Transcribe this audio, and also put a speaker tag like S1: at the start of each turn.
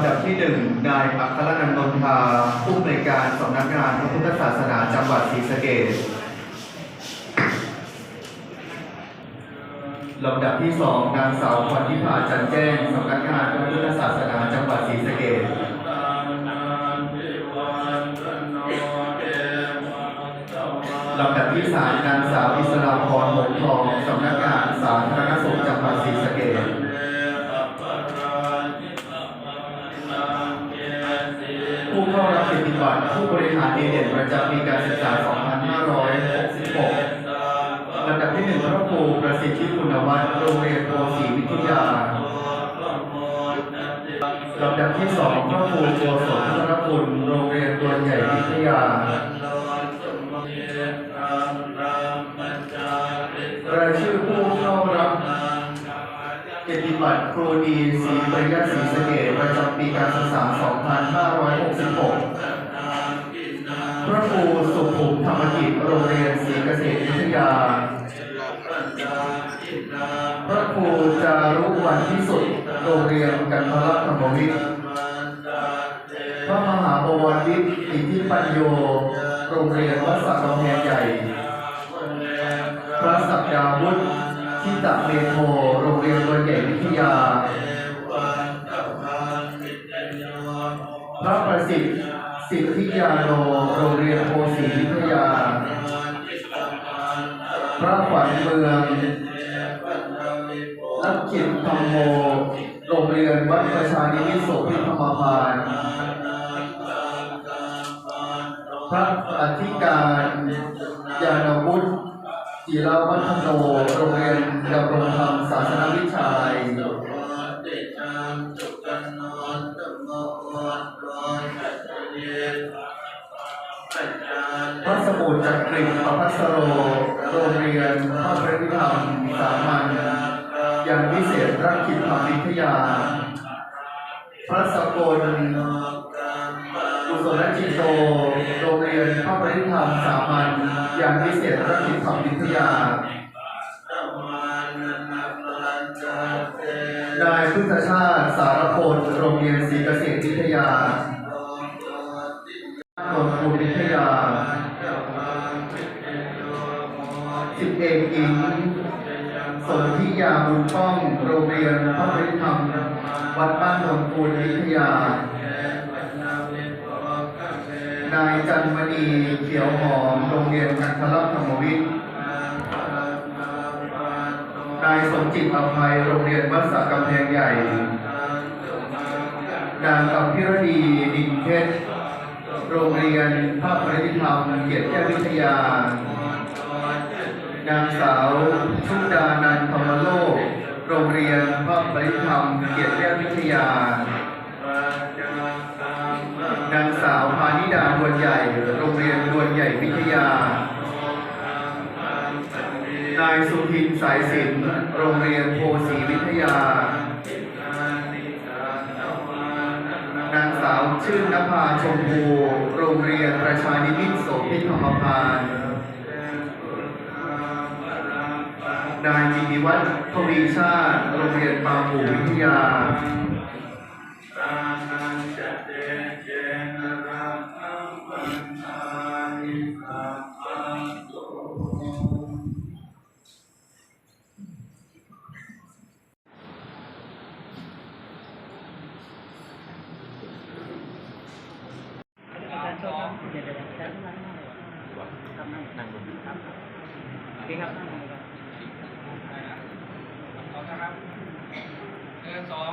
S1: ำดับที่หนึ่งนายอัครนันท์นนทาผู้อำนวยการสำนักงานพระพุทธศาสนาจังหวัดศรีสะเกษลำดับที่สองนางสาวพรทิพาจันแจ้งสำนักงานพระพุทธศาสนาจังหวัดศรีสะเกษลำดับที่สามนางสาวอิสราพรหงทองสำนักงานสาธารณสุขจัง รับปฏิบัติผู้บริหารดีเด่นประจำปีการศึกษา 2566ลำดับที่หนึ่งพระครูประสิทธิคุณวัฒน์โรงเรียนโพสีวิทยาลำดับที่สองพระครูโกศลพัทรคุณโรงเรียนตัวใหญ่วิทยารายชื่อผู้ เกียรติบัตรครูดีศรีปริยัติศรีสเกษประจำปีการศึกษา 2566 พระครูสุขุมธรรมกิจโรงเรียนศรีเกษตรวิทยา พระครูจารุวันพิสุทธิ์โรงเรียนกันทรธรรมวิทย์พระมหาบวรวิทย์อิทธิปัญโยโรงเรียนวัดสักกำแพงใหญ่ พระศักดาวุฒิทิตะเมโทโรง เรียนตัวใหญ่วิทยา พระประสิทธิ์สิทธิยาโนโรงเรียนโพสีวิทยา พระขวัญเมืองนักจิตธรรมโมโรงเรียนวัดประชานิมิตโสภิธรรมพานพระอธิการยาน จิรวัฒโนโรงเรียนดำรงธรรมศาสนวิชัยพระสมุทรจักรินประพัสโรโรงเรียนพระปริธรรมสามัญยังวิเศษรักขิตธรรมวิทยา พระสกลกุศลจิตโตโรงเรียนพระปริธรรมสามัญ ยังวิเศษรักขิตธรรมวิทยานายพุทธชาติ สารพลโรงเรียนศรีเกษตรวิทยานนท์ภูมิวิทยาสิบเอกหญิงสนธิยาบุญป้อง โรงเรียนพระปริธรรม วัดบ้านนนท์ภูมิวิทยา นายจันมณีเขียวหอมโรงเรียนกันทรธรรมวิทย์ นายสมจิตอภัยโรงเรียนวัดสักกำแพงใหญ่ นางกำพิรดีดินเพชร โรงเรียนภาคปริธรรมเกียรติแก้ววิทยา นางสาวชุดานันท์ธรรมโลก โรงเรียนภาคปริธรรมเกียรติแก้ววิทยา ใหญ่โรงเรียนดวนใหญ่วิทยา นายสุทินสายสินโรงเรียนโพสีวิทยา นางสาวชื่นนภาชมพูโรงเรียนประชานิมิตรโสภิธรรมพานนายจิติวัฒน์ทวีชาติโรงเรียนปางหมู่วิทยา
S2: นั่งนั่งเลยครับนั่งนั่งบนครับโอเคครับนั่งเลยครับ
S3: เอานะครับหนึ่งสอง